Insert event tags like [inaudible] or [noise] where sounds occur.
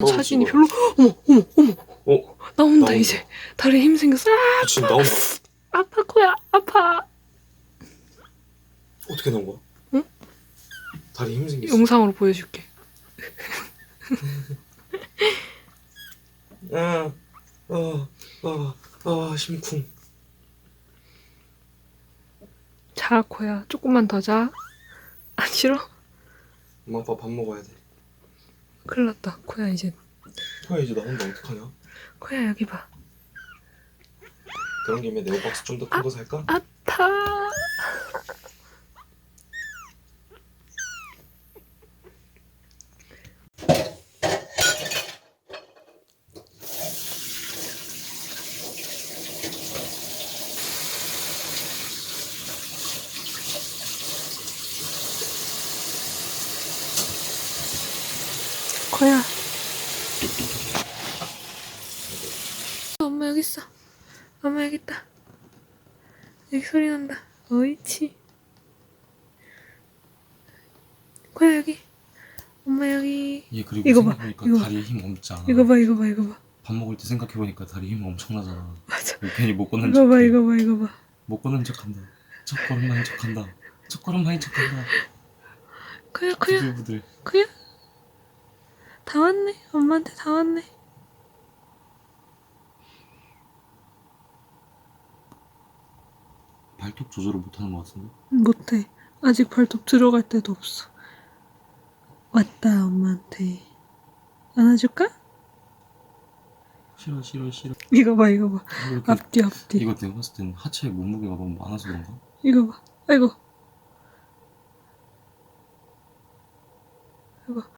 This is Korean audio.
나오고 사진이. 별로 어머 어머 어머 어? 나온다 나온다. 이제 다리에 힘 생겼어 아, 지금 나온다. 아파 코야 아파 어떻게 나온 거야? 응? 다리 힘 생겼어. 영상으로 보여줄게 [laughs] 아, 아, 아, 아, 심쿵. 자 코야 조금만 더자 안 싫어? 엄마 아빠 밥 먹어야 돼. 큰일 났다 코야 이제 토야 이제 나온다 어떡하냐? 코야 여기 봐 그런 김에 네오박스 좀 더 큰 거 살까? 아파 코야 엄마 여기 있어 엄마 여기 있다 여기 소리 난다. 옳지. 코야 여기. 엄마 여기. 얘 그리고 이거 봐, 생각해보니까 이거 봐. 다리에 힘 엄청 이거 봐 이거 봐 이거 봐. 밥 먹을 때 생각해보니까 다리에 힘 엄청나잖아 맞아. 괜히 못 걷는 이거 봐. 이거 봐 이거 봐. 못 걷는 척한다 첫 걸음만인 척한다 첫 걸음만인 척한다 코야 코야 부들부들 코야. 다 왔네. 엄마한테 다 왔네. 발톱 조절을 못하는 것 같은데? 못해. 아직 발톱 들어갈 데도 없어. 왔다, 엄마한테. 안아줄까? 싫어 싫어 싫어 이거 봐, 이거 봐. 이렇게, 그 앞뒤, 앞뒤. 이거 내가 봤을 때는 하체 몸무게가 너무 많아서 그런가? 이거 봐. 아이고. 이거